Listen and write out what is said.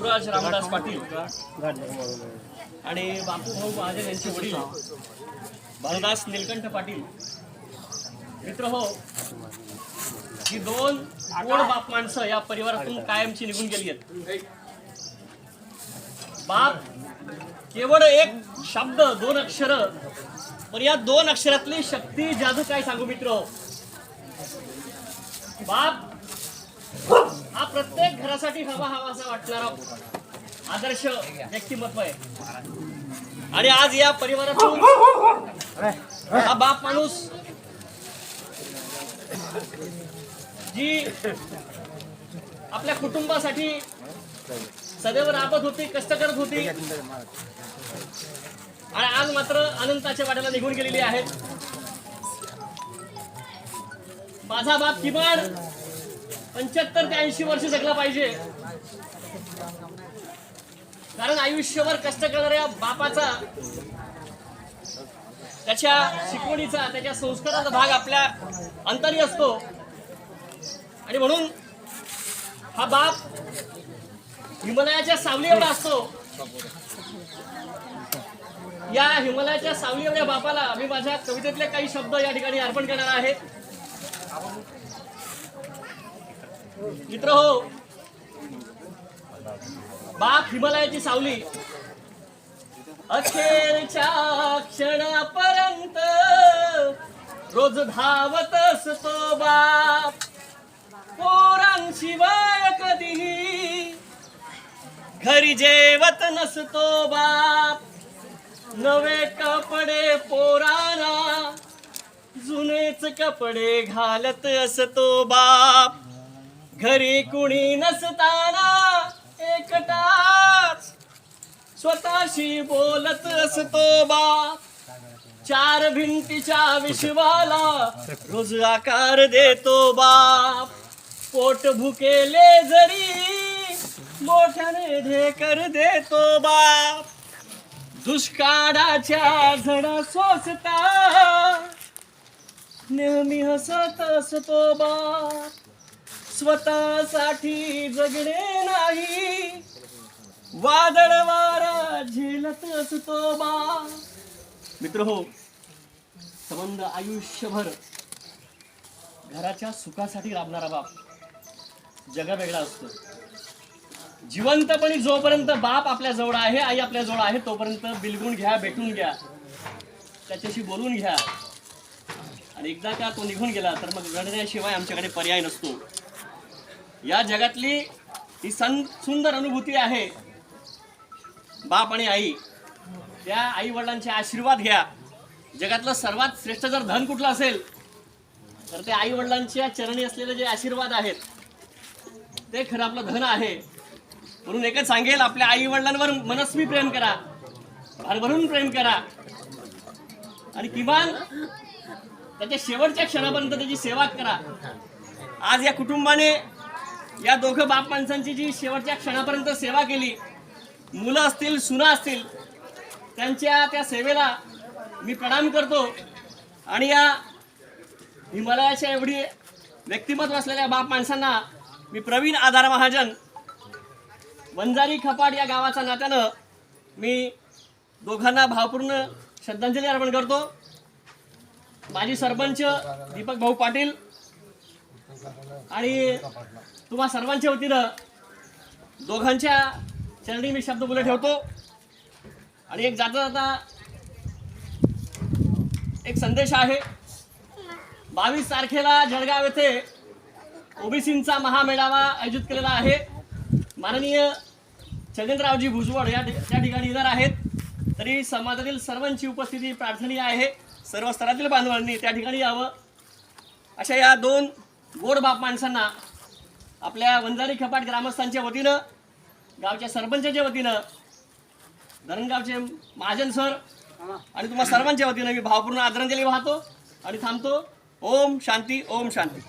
शिवराज रामदास पाटील. आणि बापू भाऊ महाजन यांचे वडील बालदास निलकंठ पाटील. मित्र हो ही दोन गोड बाप माणसं या परिवारातून कायमची निघून गेली आहेत. बाप केवळ एक शब्द दोन अक्षर पण या दोन अक्षरातली शक्ती जादू काय सांगू मित्र हो? बाप हा प्रत्येक घरासाठी हवा हवा असा वाटणारा आदर्श व्यक्तिमत्व आहे. आणि आज या परिवारातून हा बाप माणूस जी आपल्या कुटुंबासाठी सदैव राबत होती कष्ट करत होती आणि आज मात्र अनंताच्या वाट्याला निघून गेलेली आहेत माझा बाप किमान पंच्याहत्तर ते ऐंशी वर्ष जगला पाहिजे. कारण आयुष्यभर कष्ट करणाऱ्या बापाचा त्याच्या शिकवणीचा त्याच्या संस्काराचा भाग आपल्या अंतरी असतो. आणि म्हणून हा बाप हिमालयाच्या सावली एवढा असतो. या हिमालयाच्या सावली एवढ्या बापाला मी माझ्या कवितेतले काही शब्द या ठिकाणी अर्पण करणार आहे. मित्र हो. बाप हिमालयाची सावली. अखेरच्या क्षणापर्यंत रोज धावत असतो बाप. पोरांशिवाय कधीही. घरी जेवत नसतो बाप. नवे कपडे पोराना जुनेच कपडे घालत असतो बाप. घरी कुणी नसताना एकटाच स्वतःशी बोलत असतो बा. चार भिंतीच्या विश्वाला रोज आकार देतो बाप पोट भुकेले जरी मोठ्याने ढेकर देतो बाप दुष्काळाच्या झडा सोसता. नेहमी हसत असतो बाप स्वतःसाठी जगणे नाही. वादळ वारा झेलत असतो बा. मित्र हो संबंध आयुष्यभर घराच्या सुखासाठी राबणारा बाप. जगा वेगळा असतो. जिवंतपणी जोपर्यंत बाप आपल्या जवळ आहे आई आपल्या जवळ आहे तोपर्यंत बिलगून घ्या भेटून घ्या. त्याच्याशी बोलून घ्या. आणि एकदा का तो निघून गेला तर मग रडण्याशिवाय आमच्याकडे पर्याय नसतो. या जगातली ही सं सुंदर अनुभूती आहे. बाप आणि आई त्या आई वडिलांचे आशीर्वाद घ्या. जगातलं सर्वात श्रेष्ठ जर धन कुठलं असेल तर ते आई वडिलांच्या चरणी असलेले जे आशीर्वाद आहेत ते खरं आपलं धन आहे. म्हणून एकच सांगेल आपल्या आई वडिलांवर मनस्वी प्रेम करा. भरभरून प्रेम करा. आणि किमान त्याच्या शेवटच्या क्षणापर्यंत त्याची सेवा करा. आज या कुटुंबाने या दोघं बाप माणसांची जी शेवटच्या क्षणापर्यंत सेवा केली मुलं असतील सुना असतील त्यांच्या त्या सेवेला मी प्रणाम करतो. आणि या हिमालयाच्या एवढी व्यक्तिमत्व असलेल्या बाप माणसांना मी प्रवीण आधार महाजन वंजारी खपाट या गावाच्या नात्यानं मी दोघांना भावपूर्ण श्रद्धांजली अर्पण करतो. माजी सरपंच दीपक भाऊ पाटील आणि तुम्हा सर्वांच्या वतीनं दोघांच्या चरणी मी शब्द बोलत ठेवतो. आणि एक जाता जाता एक संदेश आहे. बावीस तारखेला जळगाव येथे ओबीसींचा महामेळावा आयोजित केलेला आहे. माननीय छगनरावजी भुजबळ या त्या ठिकाणी येणार आहेत. तरी समाजातील सर्वांची उपस्थिती प्रार्थनीय आहे. सर्व स्तरातील बांधवांनी त्या ठिकाणी यावं. अशा या दोन गोड बाप माणसांना आपल्या वंजारी खपाट ग्रामस्थांच्या वतीनं गावच्या सरपंचाच्या वतीनं धरणगावचे महाजन सर आणि तुम्हा सर्वांच्या वतीनं मी भावपूर्ण आदरांजली वाहतो आणि थांबतो. ओम शांती ओम शांती.